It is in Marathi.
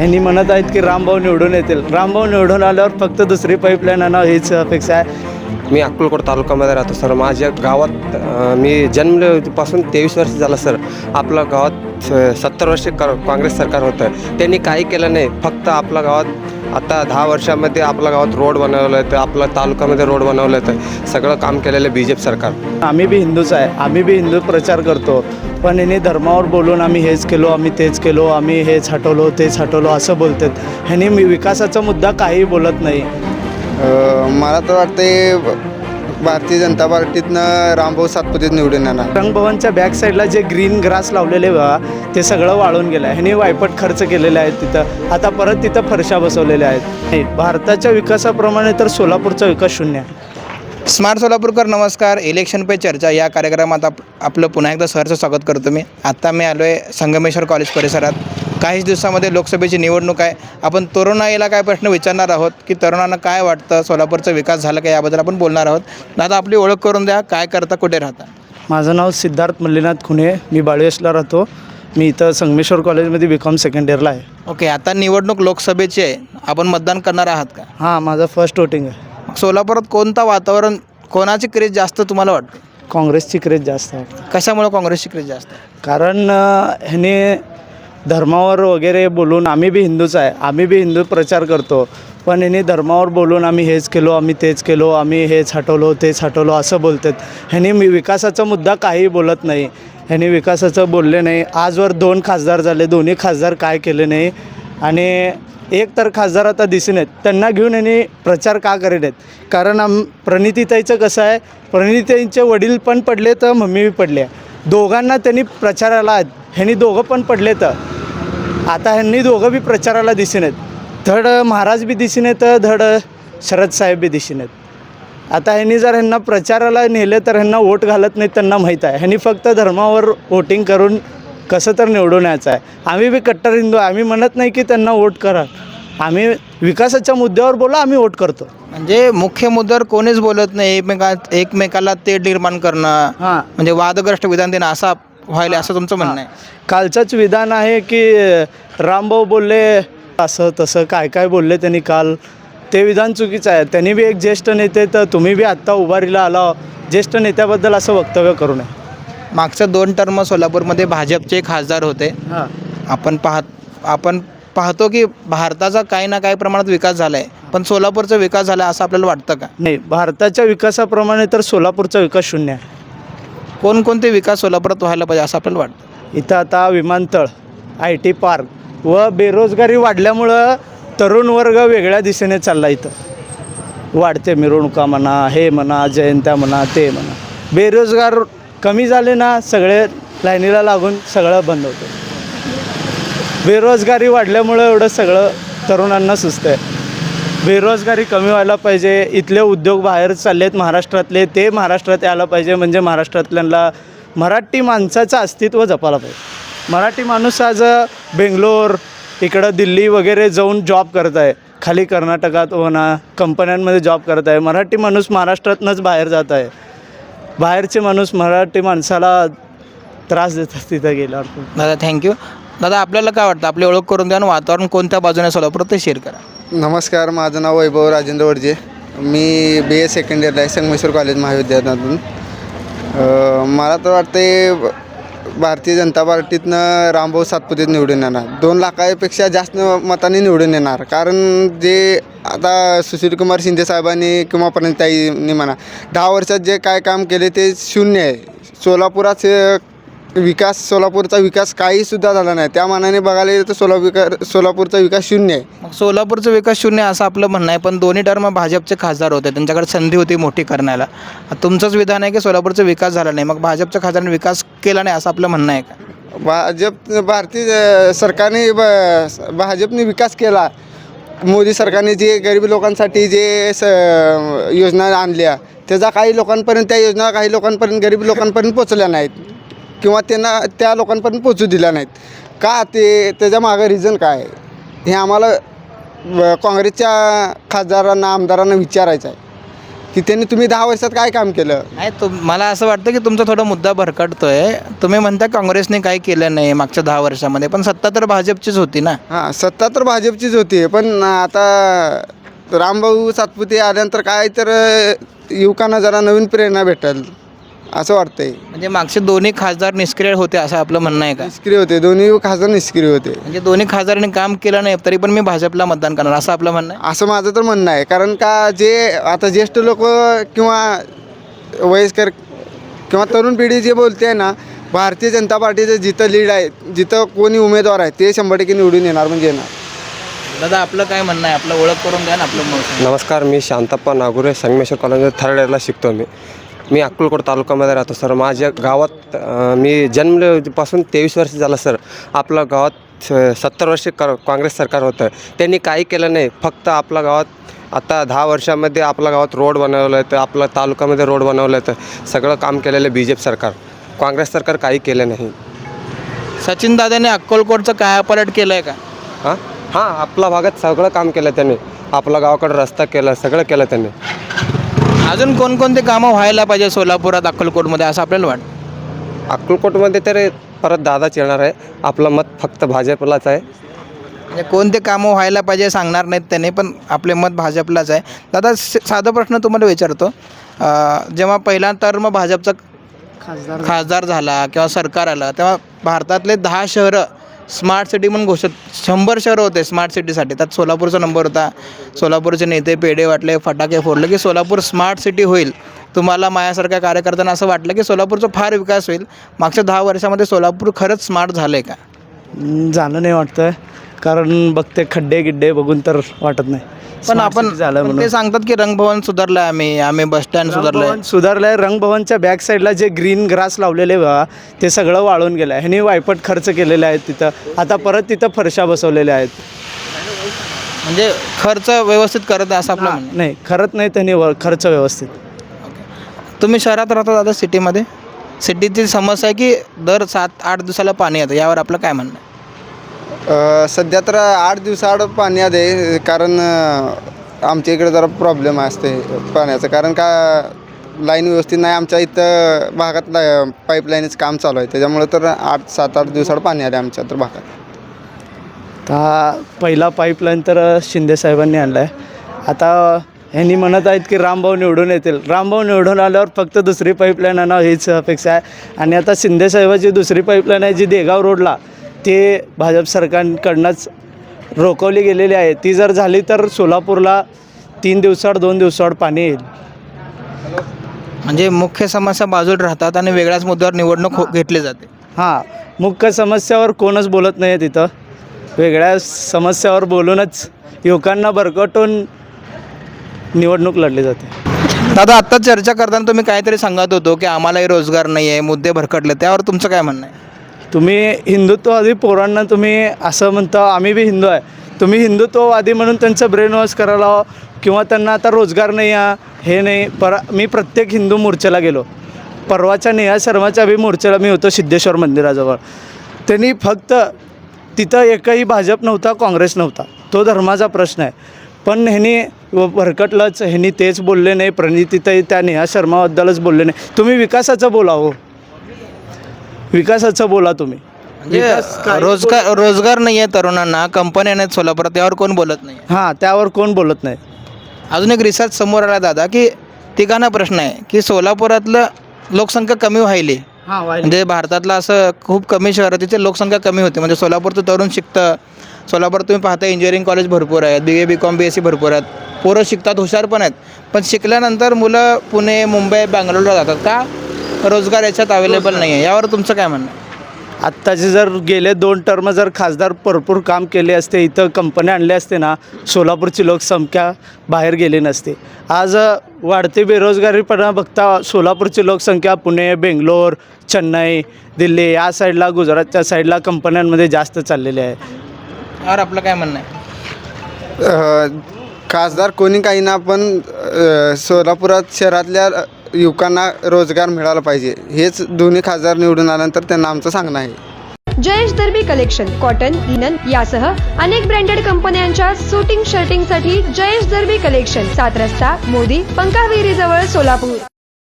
यांनी म्हणत आहेत की रामभाऊ निवडून येतील. रामभाऊ निवडून आल्यावर फक्त दुसरी पाईपलाईन आणावं हीच अपेक्षा आहे. मी अक्कलकोट तालुक्यामध्ये राहतो सर. माझ्या गावात अ, मी जन्मपासून तेवीस वर्ष झालं सर. आपल्या गावात सत्तर वर्ष का- काँग्रेस सरकार होतं. त्यांनी काही केलं नाही. फक्त आपल्या गावात आता दहा वर्षामध्ये आपल्या गावात रोड बनवलं आहे तर आपल्या तालुक्यामध्ये रोड बनवलं आहे सगळं काम केलेलं आहे बी जे पी सरकार. आम्ही बी हिंदूच आहे आम्ही बी हिंदू प्रचार करतो पण यांनी धर्मावर बोलून आम्ही हेच केलो आम्ही तेच केलो आम्ही हेच हटवलो तेच हटवलो असं बोलतात. ह्यांनी मी विकासाचा मुद्दा काही बोलत नाही. मला तर वाटते भारतीय जनता पार्टीतनं रामभाऊ सातपुतेच निवडून येणार. रंगभवनच्या बॅक साईडला जे ग्रीन ग्रास लावलेले बघा ते सगळं वाळून गेलं आहे. ह्यांनी वायपट खर्च केलेले आहेत तिथं. आता परत तिथं फरशा बसवलेल्या आहेत. भारताच्या विकासाप्रमाणे तर सोलापूरचा विकास शून्य आहे. स्मार्ट सोलापूरकर नमस्कार. इलेक्शन पे चर्चा. या कार्यक्रमात आप आपलं पुन्हा एकदा सहर्ष स्वागत करतो मी. आत्ता मी आलो आहे संगमेश्वर कॉलेज परिसरात. काहीच दिवसामध्ये लोकसभेची निवडणूक आहे. आपण तरुणाईला काय प्रश्न विचारणार आहोत? की तरुणांना काय वाटतं? सोलापूरचा विकास झाला का? याबद्दल आपण बोलणार आहोत. दादा आपली ओळख करून द्या. काय करता कुठे राहता? माझं नाव सिद्धार्थ मल्लीनाथ खुणे मी बाळवेसला राहतो. मी इथं संगमेश्वर कॉलेजमध्ये बी कॉम सेकंड इयरला आहे. ओके आता निवडणूक लोकसभेची आहे. आपण मतदान करणार आहात का? हां माझं फर्स्ट वोटिंग आहे. सोलापुरात कोणतं वातावरण कोणाची क्रेज जास्त तुम्हाला वाटतं? काँग्रेसची क्रेज जास्त आहे. कशामुळे काँग्रेसची क्रेज जास्त कारण ह्याने धर्मावर वगैरे बोलून आम्ही बी हिंदूच आहे. आम्ही बी हिंदू प्रचार करतो. पण ह्यांनी धर्मावर बोलून आम्ही हेच केलो आम्ही तेच केलो आम्ही हेच हटवलो तेच हटवलो असं बोलतात. ह्यांनी मी विकासाचा मुद्दा काही बोलत नाही. ह्यांनी विकासाचं बोलले नाही. आजवर दोन खासदार झाले. दोन्ही खासदार काय केले नाही. आणि एक तर खासदार आता दिसून आहेत त्यांना घेऊन यांनी प्रचार का करीत आहेत? कारण आम प्रणितीताईचं कसं आहे? प्रणितीताईंचे वडील पण पडले तर मम्मी बी पडले दोघांना त्यांनी प्रचाराला आहेत. ह्यांनी दोघं पण पडले तर आता ह्यांनी दोघं बी प्रचाराला दिसून आहेत धड महाराज बी दिसून येतं धड शरद साहेब बी दिसून येत. आता ह्यांनी जर ह्यांना प्रचाराला नेले तर ह्यांना वोट घालत नाहीत त्यांना माहीत आहे. ह्यांनी फक्त धर्मावर वोटिंग करून कसं तर निवडून यायचं आहे. आम्ही बी कट्टर हिंदू. आम्ही म्हणत नाही की त्यांना वोट करा. आम्ही विकासाच्या मुद्द्यावर बोला आम्ही वोट करतो. म्हणजे मुख्य मुद्द्यावर कोणीच बोलत नाही. एकमेका एकमेकाला ते निर्माण करणं हां. म्हणजे वादग्रस्त विधान देणं असा व्हायला असं तुमचं म्हणणं आहे. कालचंच विधान आहे की रामभाऊ बोलले असं तसं काय काय बोलले त्यांनी काल? ते विधान चुकीचं आहे. त्यांनी बी एक ज्येष्ठ नेते तर तुम्ही बी आत्ता उभारीला आला. ज्येष्ठ नेत्याबद्दल असं वक्तव्य करू नये. मागच्या दोन टर्म सोलापूरमध्ये भाजपचे खासदार होते. हां. आपण पाहत आपण पाहतो की भारताचा काही ना काही प्रमाणात विकास झाला आहे पण सोलापूरचा विकास झाला आहे असं आपल्याला वाटतं का? नाही भारताच्या विकासाप्रमाणे तर सोलापूरचा विकास शून्य आहे. कोणकोणते विकास सोलापुरात व्हायला पाहिजे असं आपल्याला वाटतं? इथं आता विमानतळ आय टी पार्क व बेरोजगारी वाढल्यामुळं तरुण वर्ग वेगळ्या दिशेने चालला इथं. वाढते मिरवणुका म्हणा हे म्हणा जयंत्या म्हणा ते म्हणा. बेरोजगार कमी झाले ना सगळे लाईनीला लागून सगळं बंद होतं. बेरोजगारी वाढल्यामुळं एवढं सगळं तरुणांना सुचतं आहे बेरोजगारी कमी व्हायला पाहिजे इथले उद्योग बाहेर चालले आहेत महाराष्ट्रातले ते महाराष्ट्रात यायला पाहिजे म्हणजे महाराष्ट्रातल्यांना मराठी माणसाचं अस्तित्व जपायला पाहिजे. मराठी माणूस आज बेंगलोर इकडं दिल्ली वगैरे जाऊन जॉब करत आहे. खाली कर्नाटकात होणा कंपन्यांमध्ये जॉब करत आहे. मराठी माणूस महाराष्ट्रातनंच बाहेर जात आहे. बाहेरचे माणूस मराठी माणसाला त्रास देतात तिथं गेल्यावर. दादा थँक्यू. दादा आपल्याला काय वाटतं? आपली ओळख करून द्या आणि वातावरण कोणत्या बाजूने आहे सोलापुरात ते शेअर करा. नमस्कार माझं नाव वैभव राजेंद्र वडजे. मी बी ए सेकंड इयरला आहे संगमेश्वर कॉलेज महाविद्यालयातून. अ, मला तर वाटते भारतीय जनता पार्टीतनं रामभाऊ सातपुतेच निवडून येणार. दोन लाखापेक्षा जास्त मतांनी निवडून येणार. कारण जे आता सुशीलकुमार शिंदे साहेबांनी किंवा प्रणिताईंनी म्हणा दहा वर्षात जे काय काम केले ते शून्य आहे. सोलापुराचे विकास सोलापूरचा विकास काहीसुद्धा झाला नाही. त्या मानाने बघायला गेलं तर सोला विका सोलापूरचा विकास शून्य आहे. मग सोलापूरचा विकास शून्य असं आपलं म्हणणं आहे पण दोन्ही टर्म भाजपचे खासदार होते. त्यांच्याकडे संधी होती मोठी करण्याला. तुमचंच विधान आहे की सोलापूरचा विकास झाला नाही? मग भाजपच्या खासदारांनी विकास केला नाही असं आपलं म्हणणं आहे का? भाजप भारतीय सरकारने भाजपने विकास केला. मोदी सरकारने जे गरीब लोकांसाठी जे स योजना आणल्या त्याचा काही लोकांपर्यंत त्या योजना काही लोकांपर्यंत गरीब लोकांपर्यंत पोचल्या नाहीत. किंवा त्यांना त्या लोकांपर्यंत पोचू दिल्या नाहीत. का ते त्याच्या मागं रिझन काय आहे? हे आम्हाला काँग्रेसच्या खासदारांना आमदारांना विचारायचं आहे. की त्यांनी तुम्ही दहा वर्षात काय काम केलं? नाही तुम मला असं वाटतं की तुमचा थोडा मुद्दा भरकटतोय. तुम्ही म्हणता काँग्रेसने काही केलं नाही मागच्या दहा वर्षामध्ये पण सत्ता तर भाजपचीच होती ना. हां सत्ता तर भाजपचीच होती पण आता रामभाऊ सातपुते आल्यानंतर काय तर युवकांना जरा नवीन प्रेरणा भेटेल. असं वाटतंय. म्हणजे मागचे दोन्ही खासदार निष्क्रिय होते असं आपलं म्हणणं आहे का? निष्क्रिय होते. दोन्ही खासदार निष्क्रिय होते. म्हणजे दोन्ही खासदारांनी काम केलं नाही तरी पण मी भाजपला मतदान करणार असं आपलं म्हणणं आहे? असं माझं तर म्हणणं आहे. कारण का जे आता ज्येष्ठ लोक किंवा वयस्कर किंवा तरुण पिढी जे बोलते आहे ना भारतीय जनता पार्टीचं जिथं लीड आहे जिथं कोणी उमेदवार आहे ते शंभर टक्के निवडून येणार म्हणजे येणार. दादा आपलं काय म्हणणं आहे? आपलं ओळख करून द्या ना आपलं मत. नमस्कार मी शांतप्पा नागुरे संगमेश्वर कॉलेजमध्ये थर्ड इयरला शिकतो मी. मी अक्कलकोट तालुक्यामध्ये राहतो सर. माझ्या गावात मी जन्मल्यापासून तेवीस वर्ष झालं सर. आपल्या गावात सत्तर वर्ष क काँग्रेस सरकार होतं. त्यांनी काही केलं नाही. फक्त आपल्या गावात आता दहा वर्षामध्ये आपल्या गावात रोड बनवलं आहे तर आपल्या तालुक्यामध्ये रोड बनवलं आहे तर सगळं काम केलेलं बी जे पी सरकार. काँग्रेस सरकार काही केलं नाही. सचिन दादाने अक्कलकोटचं काय पलट केलं आहे का? हां? हां आपल्या भागात सगळं काम केलं त्यांनी. आपल्या गावाकडं रस्ता केला सगळं केलं त्यांनी. अजून कोणकोणते कामं व्हायला पाहिजे सोलापुरात अक्कलकोटमध्ये असं आपल्याला वाटतं? अक्कलकोटमध्ये तर परत दादाच येणार आहे. आपलं मत फक्त भाजपलाच आहे. म्हणजे कोणते कामं व्हायला पाहिजे सांगणार नाहीत त्याने पण आपले मत भाजपलाच आहे. दादा स- साधा प्रश्न तुम्हाला विचारतो. अं, जेव्हा पहिला टर्म भाजपचा खासदार खासदार झाला किंवा सरकार आलं तेव्हा भारतातले दहा शहरं स्मार्ट सिटी म्हणून घोषित शंभर शहरं होते स्मार्ट सिटीसाठी. त्यात सोलापूरचा नंबर होता. सोलापूरचे नेते पेढे वाटले फटाके फोडले की सोलापूर स्मार्ट सिटी होईल. तुम्हाला माझ्यासारख्या कार्यकर्त्यांना असं वाटलं की सोलापूरचा फार विकास होईल. मागच्या दहा वर्षामध्ये सोलापूर खरंच स्मार्ट झालं आहे का झालं नाही वाटतं कारण बघते खड्डे गिड्डे बघून तर वाटत नाही. पण आपण झालं पण म्हणून. ते सांगतात की रंगभवन सुधारलं आम्ही आम्ही बस स्टँड सुधारलंय रंगभवन सुधारलंय. रंगभवनच्या बॅक साईडला जे ग्रीन ग्रास लावलेले बघा ते सगळं वाळून गेलं आहे ह्यांनी वायपट खर्च केलेले आहेत तिथं. आता परत तिथं फरशा बसवलेल्या आहेत. म्हणजे खर्च व्यवस्थित करत आहे असं आपलं म्हणणं नाही खरंच नाही त्यांनी व- खर्च व्यवस्थित. आहे. तुम्ही शहरात राहता दादा सिटीमध्ये सिटीची समस्या आहे की दर सात आठ दिवसाला पाणी येतं यावर आपलं काय म्हणणं आहे? अ, सध्या तर आठ दिवसाआड पाणी आहे कारण अ, आमच्या इकडे जरा प्रॉब्लेम असते पाण्याचं. कारण का लाईन व्यवस्थित नाही आमच्या इथं भागात पाईपलाईनचं काम चालू आहे. त्याच्यामुळे तर आठ सात आठ दिवसाआड पाणी आले आमच्या तर भागात. हा पहिला पाईपलाईन तर शिंदे साहेबांनी आणला आहे आता ह्यांनी म्हणत आहेत की रामभाऊ निवडून येतील. रामभाऊ निवडून आल्यावर फक्त दुसरी पाईपलाईन आणावं हीच अपेक्षा आहे. आणि आता शिंदे साहेबाची दुसरी पाईपलाईन आहे जी देगाव रोडला ते भाजप सरकारकडनंच रोखवली गेलेली आहे. ती जर झाली तर सोलापूरला तीन दिवसाआड दोन दिवसाआड पाणी येईल. म्हणजे मुख्य समस्या बाजूला राहतात आणि वेगळ्याच मुद्द्यावर निवडणूक हो घेतली जाते. हां मुख्य समस्यावर कोणच बोलत नाही आहे तिथं. वेगळ्या समस्यावर बोलूनच युवकांना भरकटून निवडणूक लढली जाते. दादा आत्ता चर्चा करताना तुम्ही काहीतरी सांगत होतो की आम्हालाही रोजगार नाही आहे मुद्दे भरकटले. त्यावर तुमचं काय म्हणणं आहे? तुम्ही हिंदुत्ववादी पोरांना तुम्ही असं म्हणता आम्ही बी हिंदू आहे. तुम्ही हिंदुत्ववादी म्हणून त्यांचं ब्रेन वॉश करायला किंवा त्यांना आता रोजगार नाही आहे हे नाही. पर मी प्रत्येक हिंदू मोर्चाला गेलो. परवाच्या नेहा शर्माच्या बी मोर्चाला मी होतो सिद्धेश्वर मंदिराजवळ. त्यांनी फक्त तिथं एकही भाजप नव्हता काँग्रेस नव्हता. तो धर्माचा प्रश्न आहे. पण ह्यांनी व- भरकटलंच ह्यांनी तेच बोलले नाही. प्रणितीताई त्या नेहा शर्माबद्दलच बोलले नाही. तुम्ही विकासाचं बोला हो. विकासाचं बोला तुम्ही. म्हणजे रोजगार रोजगार नाही आहे तरुणांना कंपन्या नाहीत सोलापुरात त्यावर कोण बोलत नाही? हां त्यावर कोण बोलत नाही. अजून एक रिसर्च समोर आला दादा की तिघांना प्रश्न आहे की सोलापुरातलं लोकसंख्या कमी व्हायली. हां म्हणजे भारतातलं असं खूप कमी शहर आहे तिथे लोकसंख्या कमी होते. म्हणजे सोलापूरचं तरुण शिकतं. सोलापूर तुम्ही पाहता इंजिनिअरिंग कॉलेज भरपूर आहेत B A B com B S C भरपूर आहेत. पोरं शिकतात हुशार पण आहेत. पण शिकल्यानंतर मुलं पुणे मुंबई बँगलोरला जातात. का? रोजगार याच्यात अवेलेबल नाही आहे यावर तुमचं काय म्हणणं आहे? आत्ताचे जर गेले दोन टर्म जर खासदार भरपूर काम केले असते इथं कंपन्या आणल्या असते ना सोलापूरची लोकसंख्या बाहेर गेली नसते. आज अ, वाढती बेरोजगारीपणा बघता सोलापूरची लोकसंख्या पुणे बेंगलोर चेन्नई दिल्ली या साईडला गुजरातच्या साईडला कंपन्यांमध्ये जास्त चाललेली आहे. यावर आपलं काय म्हणणं आहे? अ, खासदार कोणी काही ना पण अ, सोलापुरात शहरातल्या युवकांना रोजगार मिळाला पाहिजे. हेच दोन्ही खासदार निवडून आल्यानंतर त्यांना आमचं सांगणं आहे. Jayesh Darbi collection cotton linen यासह अनेक ब्रँडेड कंपन्यांच्या सुटिंग शर्टिंगसाठी जयेश दर्बी कलेक्शन सात रस्ता मोदी पंकाविहिरी जवळ सोलापूर.